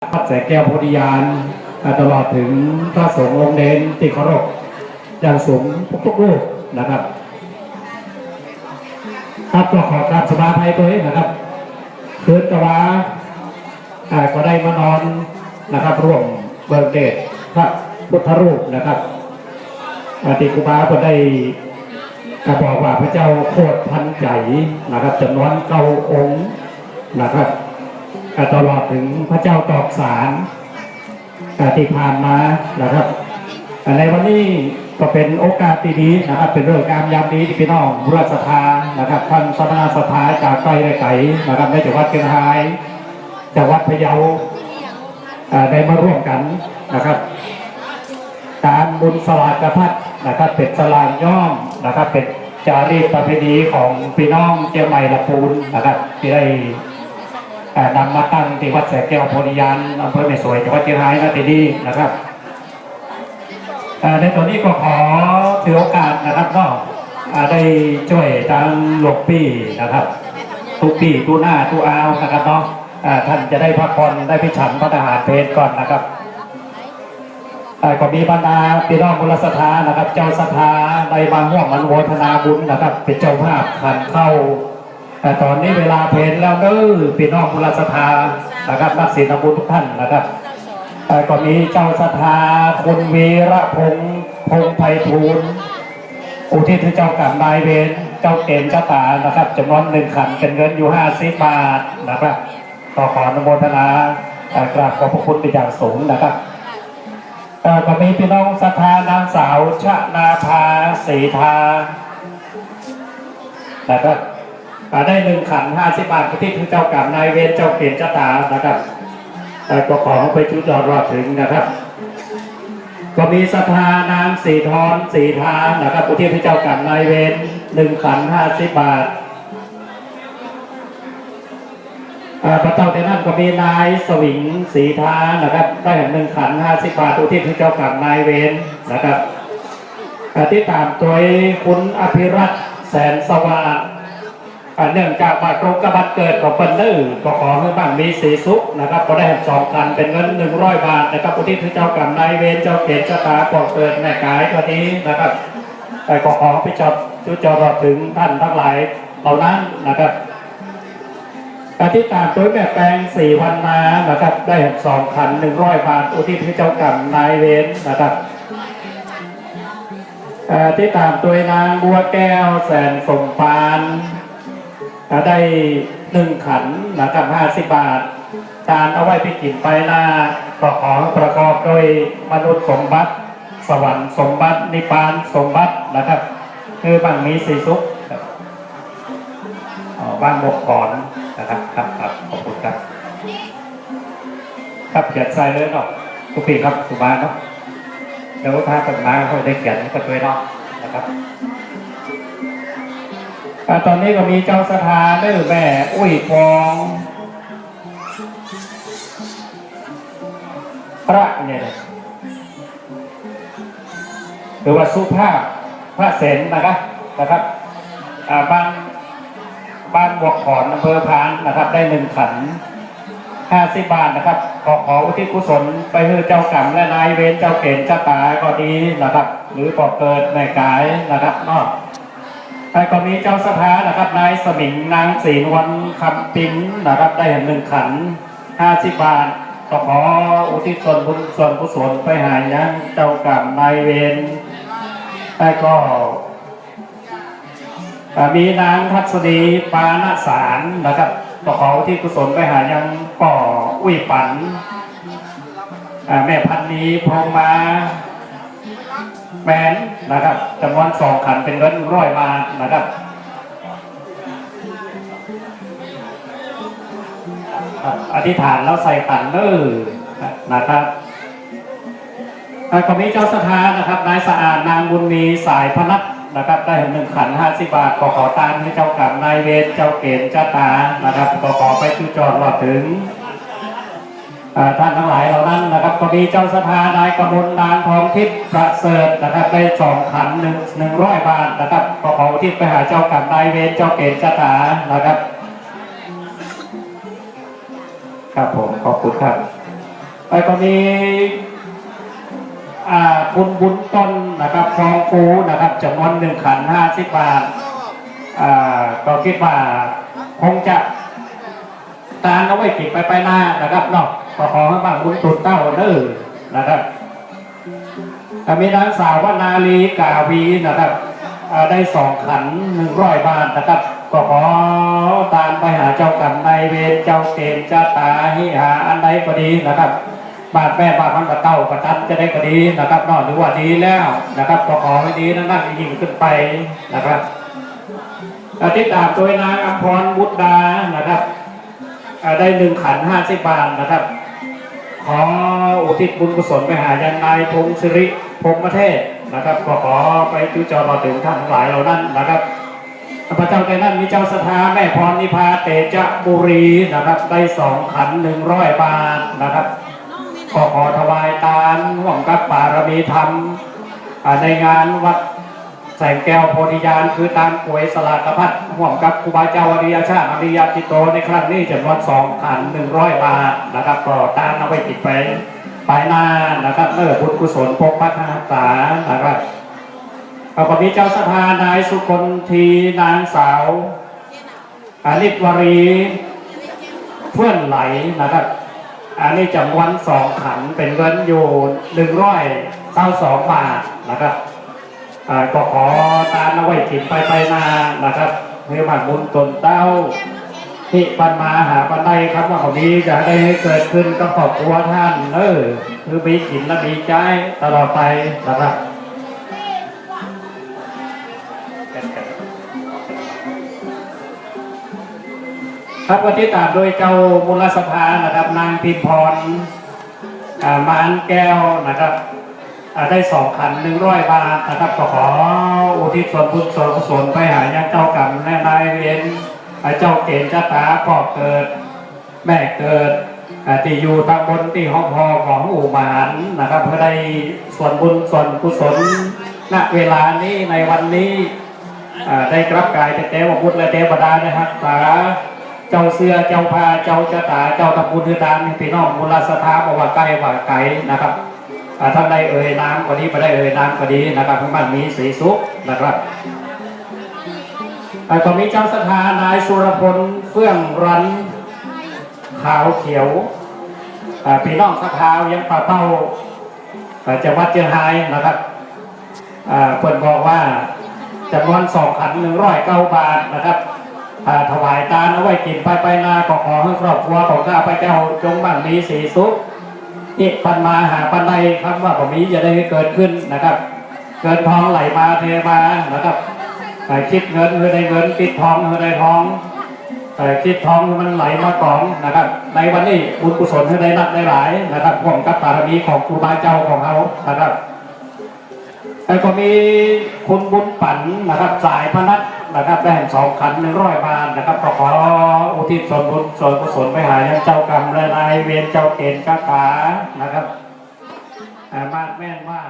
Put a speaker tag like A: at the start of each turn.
A: พัดแสงแก้วโพธิญาณตลอดถึงพระสงฆ์องค์เดนที่เคารพอย่างสูงทุกๆรูปนะครับครับก็ขอกราบสมาภัยตัวเองนะครับคืนตะวาอ่าก็ได้มานอนนะครับ ร่วมเบิกเดชพระพุทธรูปนะครับอาติคุบาก็ได้อ่าบอกว่าพระเจ้าโคตรพันใจนะครับจำนวนเก้าองค์นะครับ ตลอดถึงพระเจ้าตอกสารที่ผ่านมานะครับในวันนี้ก็เป็นโอกาสที่ดีนะครับ เป็นเรื่องการยามดีที่พี่น้องบุรสถานะครับท่านสมณสถาจากไกลไกลนะครับในจังหวัดเชียงรายจังหวัดพะเยาได้มาร่วมกันนะครับการบุญสลากพัดนะครับเป็นสลากย่อมนะครับเป็นจารีตประเพณีของพี่น้องเชียงใหม่ละปูนนะครับที่ได้ นำมาตั้งที่วัดแสงแก้วโพธิญาณอำเภอแม่สวยจังหวัดเชียงรายนะที่นี่นะครับอ่ในตอนนี้ก็ขอถือโอกาสนะครับเนาะอ่าได้ช่วยทางหลวงพี่นะครับ ทุกปีทุกหน้าทุกอาวนะครับเนาะท่านจะได้พักผ่อนได้พิฉันพระทหารเพลก่อนนะครับอ่าก็มีบรรดาพี่น้องบุรสถานะครับ เจ้าสถาได้มาห่วงมันโวทนาบุญนะครับ เป็นเจ้าภาพขันเข้า แต่ตอนนี้เวลาเพลนแล้วเด้อพี่น้องบุรสถานะครับนักศิลป์บุญทุกท่านนะครับแต่ก็มีเจ้าสถาคุณวีระพงษ์พงษ์ไพฑูรย์อุทิศให้เจ้ากรรมนายเวรเจ้าเกณฑ์เจ้าตานะครับจำนวนหนึ่งขันเป็นเงินอยู่ห้าสิบบาทนะครับต่อขออนุโมทนาเอ่กราบขอบพระคุณเป็นอย่างสูงนะครับเอ่ก็มีพี่น้องสถานางสาวชนาภาสีทานะครับ ได้หนึ่งขันห้าสิบบาทที่ถึงเจ้ากรรมนายเวรเจ้าเปลี่ยนเจ้าตานะครับแต่ก็ขอไปชุดจอดรอดถึงนะครับ ก็มีสถานางสีทอนสีทานนะครับอุทิศให้เจ้ากรรมนายเวรหนึ่งขันห้าสิบบาทอ่าพระเจ้าแต่นั่นก็มีนายสวิงสีทานะครับได้หนึ่งขันห้าสิบบาทอุทิศให้เจ้ากรรมนายเวรนะครับที่ตามตัวคุณอภิรัตน์แสนสว่าง เนื่องจากว่าตรงกับบัตรเกิดของเปิ้ลเนอร์ก็ขอให้บ้างมีสีสุขนะครับก็ได้สองพันเป็นเงินหนึ่งร้อยบาทนะครับอุทิศให้เจ้ากรรมนายเวรเจ้าเกศชะตาปอกเกิดแม่กายตัวนี้นะครับแต่ก็ขอไปจอดจุจอรอดถึงท่านทั้งหลายเหล่านั้นนะครับการที่ตามตัวแม่แปลงสี่วันมานะครับ ได้สองพันหนึ่งร้อยบาทอุทิศให้เจ้ากรรมนายเวรนะครับอ่อที่ตามตัวนางบัวแก้วแสนสมปาน ได้หนึ่งขันนะครับห้าสิบบาทการเอาไว้ไปกินไปหน้าก็ขอประกอบโดยมนุษย์สมบัติ สวรรค์สมบัตินิพพานสมบัตินะครับ คือบางมีสีสุขบ้านหมกขอนนะครับครับครับขอบคุณครับ ครับเขียนใส่เลยเนาะทุกปีครับสุบานเนาะเดี๋ยวถ้ากันมาเขาได้เขียนก็ช่วยเนาะนะครับ ตอนนี้ก็มีเจ้าสถานเด้อแม่อุ้ยฟองพระเนี่ยหรือว่าสุภาพพระเสนนะครับนะครับบ้านบ้านบวกขอนอำเภอพานนะครับ ได้หนึ่งขันห้าสิบบาทนะครับ ขอขออุทิศกุศลไปให้เจ้ากรรมและนายเวรเจ้าเกณฑ์เจ้าตาก็ดีนะครับ หรือปอกเกิดในกายนะครับนอก ไปก็มีเจ้าสถานะครับนายสมิงนางศรีนวลคำปิ้นนะครับได้หนึ่งขันห้าสิบบาทก็ขออุทิศส่วนบุญส่วนกุศลไปหายังเจ้ากรรมนายเวรแต่ก็มีนางทัศนีปานสารนะครับก็ขอที่กุศลไปหายังป่ออุ้ยปันแม่พันนีพงมา แมนนะครับจำนวนสองขันเป็นเงินร้อยบาทนะครับอธิษฐานแล้วใส่ขันเนอนะครับอ่าก็มีเจ้าสถานนะครับนายสะอาดนางบุญมีสายพนักนะครับได้หนึ่งขันห้าสิบบาทขอขอตามให้เจ้ากรรมนายเวรเจ้าเกณฑ์เจ้าตานะครับขอขอไปจุจอดรอดถึง ท่านทั้งหลายเหล่านั้นนะครับก็มีเจ้าสถานายกมลนางทองทิพย์ประเสริฐนะครับได้สองขันหนึ่งหนึ่งร้อยบาทนะครับขอขอทิศไปหาเจ้ากรรมนายเวรเจ้าเกณฑ์เจ้าตานะครับ ครับผมขอบคุณครับแล้วก็มีอ่าคุณบุญต้นนะครับฟองฟูนะครับจำนวนหนึ่งขันห้าสิบบาทอ่าก็คิดว่าคงจะตานเอาไว้ติดไปไปหน้านะครับเนาะ ก็ขอให้บ้านบุญตุนเต้าเด้อนะครับก็มีนางสาววนาลีกาวีนะครับได้สองขันหนึ่งร้อยบาทนะครับ ก็ขอตามไปหาเจ้ากรรมนายเวรเจ้าเกณฑ์เจ้าตาหิหาอันใดก็ดีนะครับบาดแม่บาดมันบาดเต้าบาดตันจะได้ก็ดีนะครับนอกหรือว่าดีแล้วนะครับก็ขอให้ดีนั่นนั่นยิ่งขึ้นไปนะครับอาทิตย์ตามโดยนางอัมพรบุตรดานะครับได้หนึ่งขันห้าสิบบาทนะครับ ออุทิศบุญกุศลไปหายันนายพงศิริพงประเทศนะครับก็ขอไปจุจอมาถึงท่านทั้งหลายเหล่านั้นนะครับพระเจ้าใจนั้นมีเจ้าสถาแม่พรนิพาเตจบุรีนะครับได้สองขันหนึ่งร้อยบาทนะครับก็ขอถวายทานร่วมกับปารมีธรรมในงานวัด แสงแก้วโพธิญาณคือตามป่วยสลากพัดร่วมกับครูบาเจ้าอริยชาติอริยจิตโตในครั้งนี้จำนวนสองขันหนึ่งร้อยบาทนะครับก็ตามเอาไว้ติดไปปลายหน้านะครับเมื่อบุญกุศลพกพัฒนาสานะครับเอาก็มีเจ้าสถานายสุคนทีนางสาวอานิตวรีเพื่อนไหลนะครับ อันนี้จำนวนสองขันเป็นเงินอยู่หนึ่งร้อยเก้าสองบาทนะครับ ก็ขอตามเอาไว้กินไปไปมานะครับเพื่อบัตรบุญตนเต้าที่ปันมาหาปันได้ครับว่าเขานี้จะได้ให้เกิดขึ้นก็ขอบครัวท่านเออคือมีกินและมีใจตลอดไปนะครับครับวันที่ตามโดยเจ้ามูลสภานะครับ นางพิมพรมานแก้วนะครับ ได้สองขันหนึ่งร้อยบาทนะครับก็ขออุทิศส่วนบุญส่วนกุศลไปหายังเจ้ากรรมและนายเวรอ่าเจ้าเกณฑ์เจ้าตาพ่อเกิด แม่เกิดที่อยู่ตำบลที่ห้องพอของอู่หมานนะครับเพื่อได้ส่วนบุญส่วนกุศลณเวลานี้ในวันนี้ได้รับกายแต่เทวบุตรและเทวดานะครับสาเจ้าเสือเจ้าพาเจ้าจตาเจ้าตะปูนือดานพี่น้องมูลสถาบอกว่าใกล้ว่าไกลนะครับ ท่านได้เอ่ยน้ำก็ดีไม่ได้เอ่ยน้ำก็ดีนะครับทั้งบ้านมีสีสุขนะครับอ่าก็มีเจ้าสถานายสุรพลเฟื่องรันขาวเขียวพี่น้องสถายังป่าเป้าจังหวัดเชียงรายนะครับอ่าเปิดบอกว่าจำนวนสองขันหนึ่งร้อยเก้าบาทนะครับถวายทาเอาไว้กินไปไปนาก็ขอให้ครอบครัวของข้าพเจ้าจงบังมีสีสุข นี่ปันมาหาปันใดครับว่าผมนี้จะได้เกิดขึ้นนะครับ เกินทองไหลมาเทมานะครับอ่คิดเงินคือได้เงินคิดทองคือได้ทองแต่คิดทองคือมันไหลมากองนะครับ ในวันนี้บุญกุศลคือได้นักได้หลายนะครับร่วมกับบารมีของครูบาเจ้าของเขานะครับแล้วก็มีคุณบุญปั่นนะครับ สายพนัท นะครับได้สองขันหนึ่งร้อยบาทนะครับก็ขออุทิศส่วนบุญส่วนกุศลไปหายังเจ้ากรรมและนายเวรเจ้าเกณฑ์กาตานะครับอ่ามานแม่นว่า